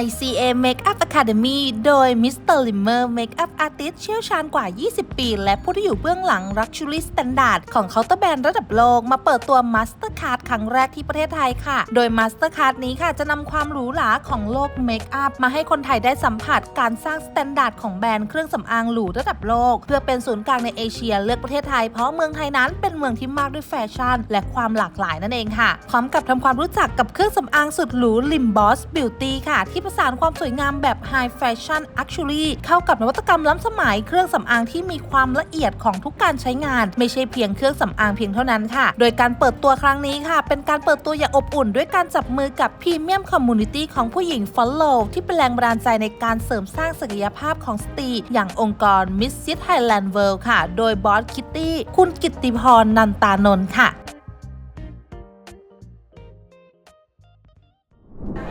ICA Makeup Academy โดย Mr. Limmer Makeup Artist เชี่ยวชาญกว่า 20 ปี และผู้ที่อยู่เบื้องหลัง Luxury Standard ของเคาน์เตอร์แบรนด์ระดับโลก มาเปิดตัว Mastercard รั้งแรกที่ประเทศไทยค่ะ โดย Mastercard นี้ค่ะจะนำความหรูหราของโลกเมคอัพมาให้คนไทยได้สัมผัสการสร้างสแตนดาร์ดของแบรนด์เครื่องสำอางหรูระดับโลก เพื่อเป็นศูนย์กลางในเอเชียเลือกประเทศไทยเพราะเมืองไทยนั้นเป็นเมืองที่มากด้วยแฟชั่น และความหลากหลายนั่นเองค่ะ พร้อมกับทำความรู้จักกับเครื่องสำอางสุดหรู Lim Boss Beauty ค่ะ ที่ผสานความสวยงามแบบ High Fashion Luxury เข้ากับนวัตกรรมล้ำสมัยเครื่องสำอางที่มีความละเอียดของทุกการใช้งาน ไม่ใช่เพียงเครื่องสำอางเพียงเท่านั้นค่ะ โดยการเปิดตัวครั้งนี้ค่ะเป็นการเปิดตัวอย่างอบอุ่น ด้วยการจับมือกับพรีเมียมคอมมูนิตี้ของผู้หญิง Follow ที่เป็นแรงบันดาลใจในการเสริมสร้างศักยภาพของสตรี อย่างองค์กร Miss s Thailand World ค่ะ โดยบอสคิตตี้คุณกิตติพรนันตานนท์ค่ะ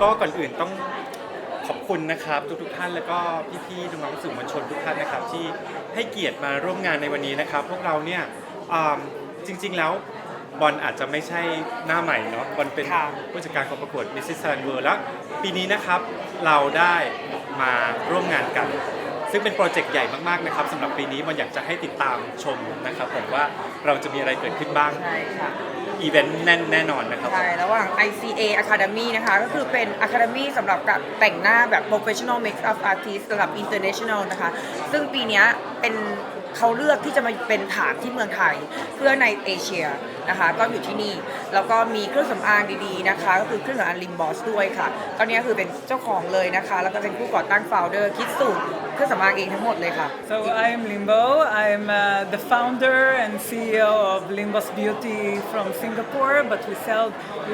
ก็ก่อนอื่นต้องขอบคุณนะครับ ทุกๆท่านแล้วก็พี่ๆน้องๆสื่อมวลชนทุกท่านนะครับ ที่ให้เกียรติมาร่วมงานในวันนี้นะครับ พวกเราเนี่ยจริง ๆแล้ว บอลอาจจะไม่ใช่หน้าใหม่เนาะบอลเป็นค่ะ ผู้จัดการกองประกวด Mrs. Thailand World แล้วปีนี้นะครับเราได้มาร่วมงานกัน ซึ่งเป็นโปรเจกต์ใหญ่มากๆนะครับสำหรับปีนี้บอลอยากจะให้ติดตามชมนะครับผมว่าเราจะมีอะไรเกิดขึ้นบ้าง ใช่ค่ะ อีเวนต์แน่นแน่นอนนะครับผม ใช่ ระหว่าง ICA Academy นะคะ ก็คือเป็น Academy สำหรับการแต่งหน้าแบบ Professional Makeup Artist ระดับ International นะคะ ซึ่งปีเนี้ยเป็นเขาเลือกที่จะมาเป็นฐานที่เมืองไทยเพื่อในเอเชียนะคะ ก็อยู่ที่นี่ แล้วก็มีเครื่องสำอางดีๆนะคะ ก็คือเครื่องสำอางลิมบอสด้วยค่ะ ตอนนี้คือเป็นเจ้าของเลยนะคะ แล้วก็เป็นผู้ก่อตั้ง founder คิดสูตรเครื่องสำอางเองทั้งหมดเลยค่ะ So I'm Limbo. I'm uh, the founder and CEO of Limbos Beauty from Singapore, but we sell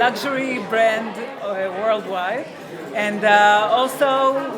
luxury brand uh, worldwide. And uh, also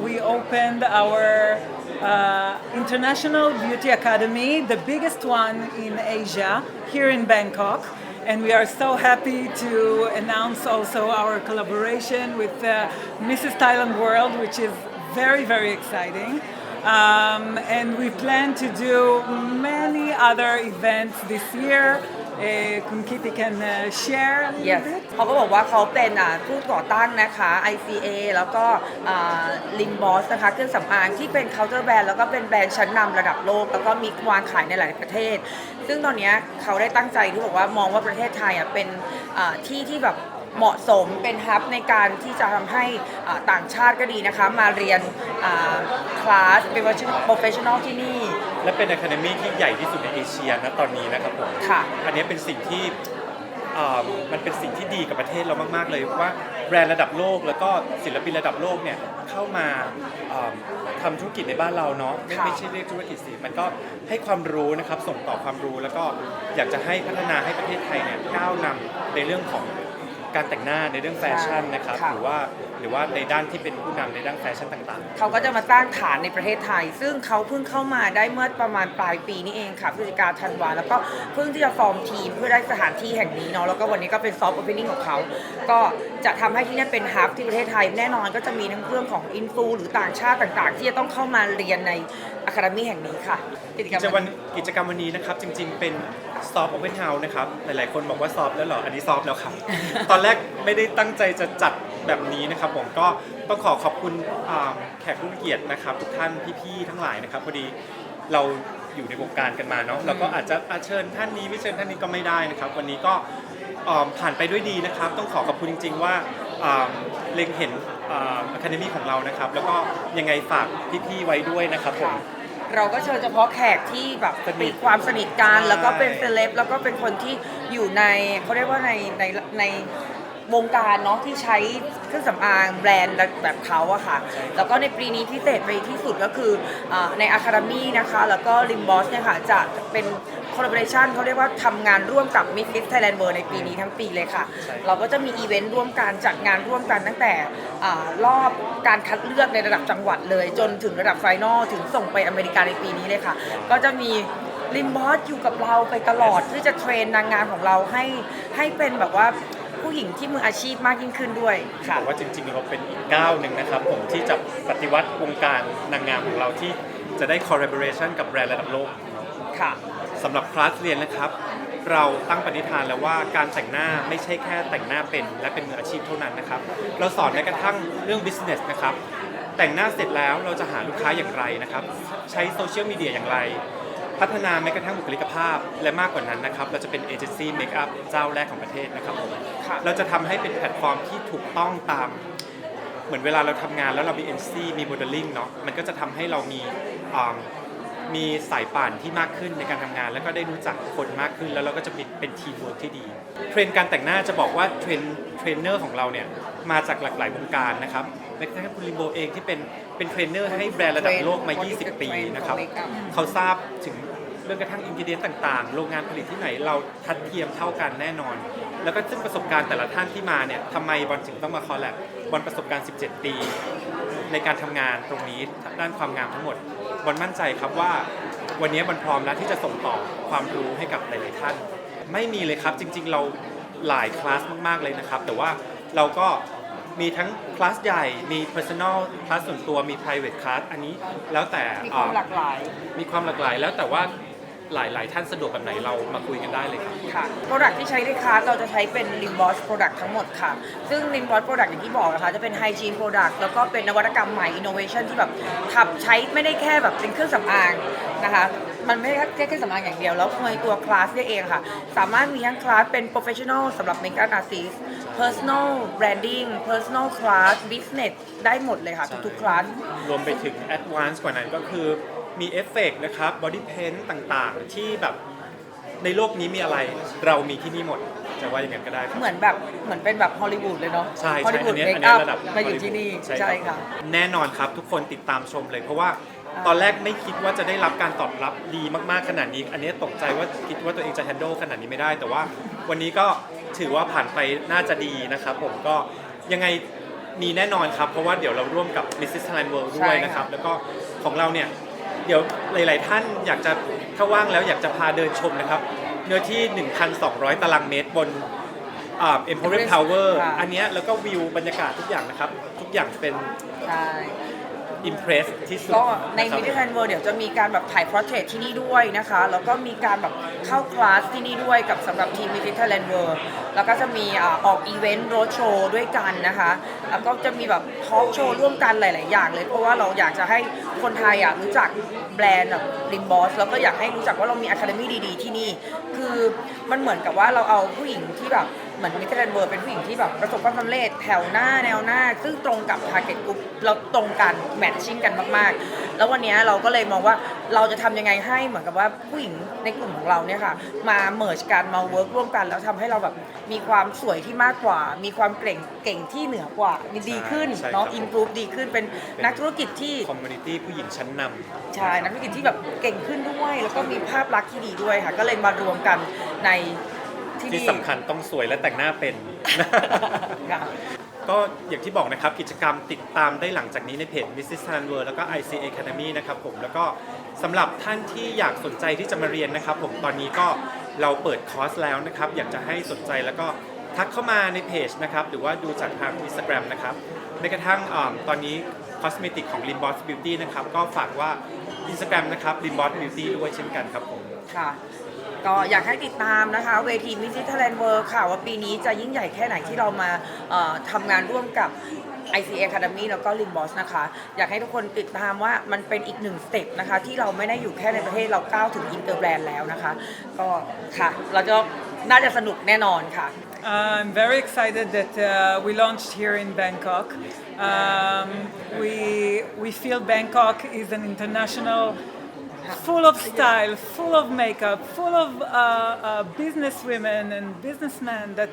we opened our uh, International Beauty Academy, the biggest one in Asia, here in Bangkok. And we are so happy to announce also our collaboration with uh, Mrs. Thailand World, which is very, very exciting. Um, and we plan to do many other events this year. Uh, Kun Kitty can uh, share a little yes bit. เขาก็บอกว่าเขาเป็นอ่าผู้ก่อตั้งนะคะ ICA แล้วก็ลิมบอสนะคะเครื่องสำอางที่เป็นเคาน์เตอร์แบรนด์แล้วก็เป็นแบรนด์ชั้นนำระดับโลก แล้วก็มีวางขายในหลายประเทศ ซึ่งตอนเนี้ยเขาได้ตั้งใจที่บอกว่ามองว่าประเทศไทยอะเป็นอ่าที่ที่แบบเหมาะสมเป็นฮับในการที่จะทำให้อ่าต่างชาติก็ดีนะคะ มาเรียนคลาสเป็น professional ที่นี่ และเป็น Academy ที่ใหญ่ที่สุดในเอเชียนะตอนนี้นะครับผมค่ะอันนี้เป็นสิ่งที่เอ่อมันเป็นสิ่งที่ดีกับประเทศเรามาก ๆ เลยว่าแบรนด์ระดับโลกแล้วก็ศิลปินระดับโลกเนี่ยเข้ามาเอ่อทำธุรกิจในบ้านเราเนาะไม่ค่ะ ไม่ใช่เรียกธุรกิจสิมันก็ให้ความรู้นะครับส่งต่อความรู้แล้วก็อยากจะให้พัฒนาให้ประเทศไทยเนี่ยก้าวนำในเรื่องของ การแต่งหน้าในเรื่องแฟชั่นนะครับค่ะ หรือว่าหรือว่าในด้านที่เป็นผู้นำในด้านแฟชั่นต่างๆเขาก็จะมาสร้างฐานในประเทศไทย ซึ่งเขาเพิ่งเข้ามาได้เมื่อประมาณปลายปีนี้เองค่ะพฤศจิกาธันวาแล้วก็เพิ่งที่จะฟอร์มทีมเพื่อได้สถานที่แห่งนี้เนาะแล้วก็วันนี้ก็เป็นซอฟต์โอเพนนิ่งของเขา ก็จะทำให้ที่นี่เป็นฮับที่ประเทศไทยแน่นอนก็จะมีทั้งเรื่องของอินฟูหรือต่างชาติต่างๆ ที่จะต้องเข้ามาเรียนใน อะคาเดมี่แห่งนี้ค่ะ กิจกรรกิจมวัวันนกิจกรรมวันนี้นะครับจริง ๆ เป็นซอฟต์โอเพนเฮาส์นะครับหลายๆ คนบอกว่าซอฟต์แล้วเหรออันนี้ซอฟต์แล้วครับ ตอนแรกไม่ได้ตั้งใจจะจัดแบบนี้นะครับผมก็ต้องขอขอบคุณอ่าแขกผู้มีเกียรตินะครับ ทุกท่านพี่ๆทั้งหลายนะครับพอดีเราอยู่ในวงการกันมาเนาะเราก็อาจจะอาเชิญท่านนี้ไม่เชิญท่านนี้ก็ไม่ได้นะครับ วันนี้ก็อ่าผ่านไปด้วยดีนะครับ ต้องขอขอบคุณจริง ๆ ว่าอ่าเล็งเห็นอะคาเดมี่ของเรานะครับ แล้วก็ยังไงฝากพี่ๆไว้ด้วยนะครับผม เราก็เชิญเฉพาะแขกที่แบบสนิมีทความสนิทกันใช่แล้วก็เป็นเซเลบแล้วก็เป็นคนที่อยู่ในเขาเรียกว่าในในในวงการเนาะที่ใช้เครื่องสำอางแบรนด์แบบเขาอะค่ะ แล้วก็ในปีนี้พิเศษไปที่สุดก็คืออาในอะคาเดมี่นะคะ แล้วก็ริมบอสเนี่ยค่ะจะเป็น คอลลาบอร์เ t ชันเขาเรียกว่าทำงานร่วมกับมิสซิสไทยแลนด์เวิร์ในปีนี้ทั้งปีเลยค่ะใช่เราก็จะมีอีเวนต์ร่วมกันจัดงานร่วมกันตั้งแต่อารอบการคัดเลือกในระดับจังหวัดเลย จนถึงระดับไฟนอลถึงส่งไปอเมริกาในปีนี้เลยค่ะ ก็จะมีลิมบอสอยู่กับเราไปตลอดที่จะเทรนนางงามของเราให้ให้เป็นแบบว่าผู้หญิงที่มืออาชีพมากยิ่งขึ้นด้วยค่ะ บอกว่าจริงๆเราเป็นอีกก้าวหนึ่งนะครับผมที่จะปฏิวัติวงการนางงามของเราที่จะได้ collaboration กับแบรนด์ระดับโลก ค่ะ สำหรับคลาสเรียนนะครับ เราตั้งปณิธานแล้วว่าการแต่งหน้าไม่ใช่แค่แต่งหน้าเป็น และเป็นมืออาชีพเท่านั้นนะครับ เราสอนแม้กระทั่งเรื่อง business นะครับ แต่งหน้าเสร็จแล้วเราจะหาลูกค้าอย่างไรนะครับ ใช้โซเชียลมีเดียอย่างไร พัฒนาแม้กระทั่งบุคลิกภาพ และมากกว่านั้นนะครับ เราจะเป็นเอเจนซี่เมคอัพเจ้าแรกของประเทศนะครับผมค่ะเราจะทำให้เป็นแพลตฟอร์มที่ถูกต้องตามเหมือนเวลาเราทำงานแล้วเรามี NC มีโมเดลลิ่งเนาะมันก็จะทำให้เรามีอ่า มีสายป่านที่มากขึ้นในการทำงาน แล้วก็ได้รู้จักคนมากขึ้น แล้วเราก็จะเป็นเป็นทีมเวิร์กที่ดี เทรนด์การแต่งหน้าจะบอกว่าเทรนเทรนเนอร์ของเราเนี่ยมาจากหลากหลายวงการนะครับแม้กระทั่งคุณลิโบเองที่เป็นเป็นเทรนเนอร์ให้แบรนด์ระดับโลกมา 20 ปีนะครับเขาทราบถึงเรื่องกระทั่งอินกิเดียนต่างๆ โรงงานผลิตที่ไหนเราทัดเทียมเท่ากันแน่นอน แล้วก็ซึ่งประสบการณ์แต่ละท่านที่มาเนี่ยทำไมบอลถึงต้องมาคอลแลบบอลประสบการณ์ 17 ปี ในการทำงานตรงนี้ด้านความงามทั้งหมด บอลมั่นใจครับว่า วันนี้บอลพร้อมแล้วที่จะส่งต่อความรู้ให้กับหลายๆท่าน ไม่มีเลยครับจริง ๆ เราหลายคลาสมากๆเลยนะครับ แต่ว่าเราก็มีทั้งคลาสใหญ่ มี personal คลาสส่วนตัว มี private class อันนี้แล้วแต่มีความหลากหลาย มีความหลากหลายแล้วแต่ว่า หลายๆท่านสะดวกแบบไหนเรามาคุยกันได้เลยครับ ค่ะ Product ที่ใช้ในคลาสเราจะใช้เป็น Lim Boss Product ทั้งหมดค่ะ ซึ่ง Lim Boss Product อย่างที่บอกนะคะ จะเป็น Hygiene Product แล้วก็เป็นนวัตกรรมใหม่ Innovation ที่แบบขับใช้ไม่ได้แค่แบบเป็นเครื่องสำอางนะคะ มันไม่ได้แค่เครื่องสำอางอย่างเดียว แล้วในตัวคลาสเนี่ยเองค่ะ สามารถมีทั้งคลาสเป็น Professional สำหรับ Makeup Artist Personal Branding Personal Class Business ได้หมดเลยค่ะ ทุกๆคลาส รวมไปถึง advanced กว่านั้นก็คือ มีเอฟเฟกต์นะครับ body paint ต่างๆ ที่แบบในโลกนี้มีอะไรเรามีที่นี่หมด จะว่าอย่างนั้นก็ได้ครับ เหมือนแบบเหมือนเป็นแบบฮอลลีวูดเลยเนาะใช่ฮอลใช่ลีวูอัดนนี้เมอัคนอันี้พระดับมาอยู่ที่นี่ใช่ใช่ครับค่ะ แน่นอนครับทุกคนติดตามชมเลย เพราะว่าตอนแรกไม่คิดว่าจะได้รับการตอบรับดีมากๆขนาดนี้ อันนี้ตกใจว่าคิดว่าตัวเองจะ handle ขนาดนี้ไม่ได้ แต่ว่าวันนี้ก็ถือว่าผ่านไปน่าจะดีนะครับ ผมก็ยังไงมีแน่นอนครับ เพราะว่าเดี๋ยวเราร่วมกับ Mrs. Thailand World ด้วยนะครับ แล้วก็ของเราเนี่ย เดี๋ยวหลาย ๆ ท่านอยากจะถ้าว่างแล้วอยากจะพาเดินชมนะครับ เนื้อที่ 1,200 ตารางเมตรบนอ่า Emporium Everest Tower ค่ะ อันเนี้ยแล้วก็วิวบรรยากาศทุกอย่างนะครับ ทุกอย่างเป็นใช่ impress ที่สุดก็ในะครับมิดิแทนเวิร์เดี๋ยวจะมีการแบบถ่ายพอร์เทรตที่นี่ด้วยนะคะ แล้วก็มีการแบบ เข้าคลาสที่นี่ด้วยกับสำหรับทีมมิดิแทนเวิร์แล้วก็จะมีอออกอีเวนต์โรดโชว์ด้วยกันนะคะ แล้วก็จะมีแบบทอล์กโชว์ร่วมกันหลาย ๆ อย่างเลย เพราะว่าเราอยากจะให้คนไทยอะรู้จักแบรนด์แบบริมบอสแล้วก็อยากให้รู้จักว่าเรามีอะคาเดมี่ดี ๆ ที่นี่ คือมันเหมือนกับว่าเราเอาผู้หญิงที่แบบเหมือนมิเทนเวิร์เป็นผู้หญิงที่แบบประสบความสำเร็จแถวหน้าแนวหน้า ซึ่งตรงกับทาร์เก็ตกลุ่มเราตรงกันแมทชิ่งกันมาก ๆ แล้ววันนี้เราก็เลยมองว่าเราจะทำยังไงให้เหมือนกับว่าผู้หญิงในกลุ่มของเราเนี่ยค่ะ มาเมิร์จกันมาเวิร์กร่วมกัน แล้วทำให้เราแบบมีความสวยที่มากกว่า มีความเก่งเก่งที่เหนือกว่าดีขึ้นใช่เนาะครับ อินพรูฟดีขึ้นเป็นนักธุรกิจที่ community ผู้หญิงชั้นนำ ใช่นักธุรกิจที่แบบเก่งขึ้นด้วย แล้วก็มีภาพลักษณ์ที่ดีด้วยค่ะ ก็เลยมารวมกันในที่ที่นี่สำคัญต้องสวยและแต่งหน้าเป็น ค่ะ ก็อย่างที่บอกนะครับ กิจกรรมติดตามได้หลังจากนี้ในเพจ Mrs. Thailand World แล้วก็ ICA Academy นะครับผม แล้วก็ สำหรับท่านที่อยากสนใจที่จะมาเรียนนะครับ ผมตอนนี้ก็เราเปิดคอร์สแล้วนะครับ อยากจะให้สนใจแล้วก็ทักเข้ามาในเพจนะครับ หรือว่าดูจากทางอินสตาแกรมนะครับแม้กระทั่งอ่าตอนนี้คอสเมติกของ l i n b o s Beauty นะครับ ก็ฝากว่า Instagram นะครับ l i n b o s Beauty ด้วยเช่นกันครับผม ค่ะ ก็อยากให้ติดตามนะคะ เวทีมิจิทัลแลนด์เวิร์ค่ะว่าปีนี้จะยิ่งใหญ่แค่ไหนที่เรามาทำงานร่วมกับ ICA Academy แล้วก็ Limbos นะคะ อยากให้ทุกคนติดตามว่ามันเป็นอีกหนึ่งสเต็ปนะคะ ที่เราไม่ได้อยู่แค่ในประเทศเราก้าวถึงอินเตอร์แบรนด์แล้วนะคะ ก็ค่ะเราจะน่าจะสนุกแน่นอนค่ะ I'm very excited that uh, we launched here in Bangkok. Um, we we feel Bangkok is an international, full of style, full of makeup, full of uh, uh, business women and businessmen that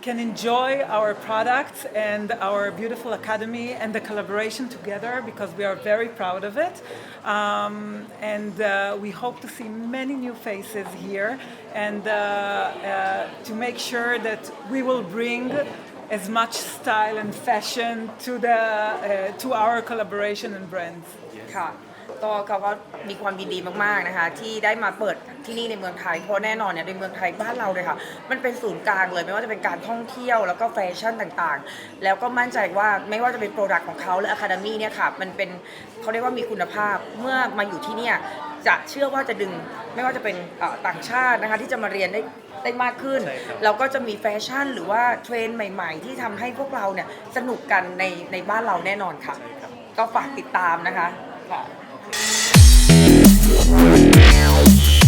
can enjoy our products and our beautiful academy and the collaboration together because we are very proud of it. Um, and uh, we hope to see many new faces here and uh, uh, to make sure that we will bring as much style and fashion to, the, uh, to our collaboration and brands. ค่ะ ก็เขาก็มีความยินดีมากๆนะคะ ที่ได้มาเปิดที่นี่ในเมืองไทยเพราะแน่นอนเนี่ยในเมืองไทยบ้านเราเลยค่ะ มันเป็นศูนย์กลางเลยไม่ว่าจะเป็นการท่องเที่ยวแล้วก็แฟชั่นต่างๆ แล้วก็มั่นใจว่าไม่ว่าจะเป็นโปรดักต์ของเขาและอะคาเดมี่เนี่ยค่ะมันเป็นเขาเรียกว่ามีคุณภาพเมื่อมาอยู่ที่เนี่ยจะเชื่อว่าจะดึงไม่ว่าจะเป็นเอ่อต่างชาตินะคะที่จะมาเรียนได้ได้มากขึ้นใช่ครับแล้วก็จะมีแฟชั่นหรือว่าเทรนด์ใหม่ ๆ ที่ทำให้พวกเราเนี่ยสนุกกันในในบ้านเราแน่นอนค่ะ ก็ฝากติดตามนะคะค่ะ Yeah.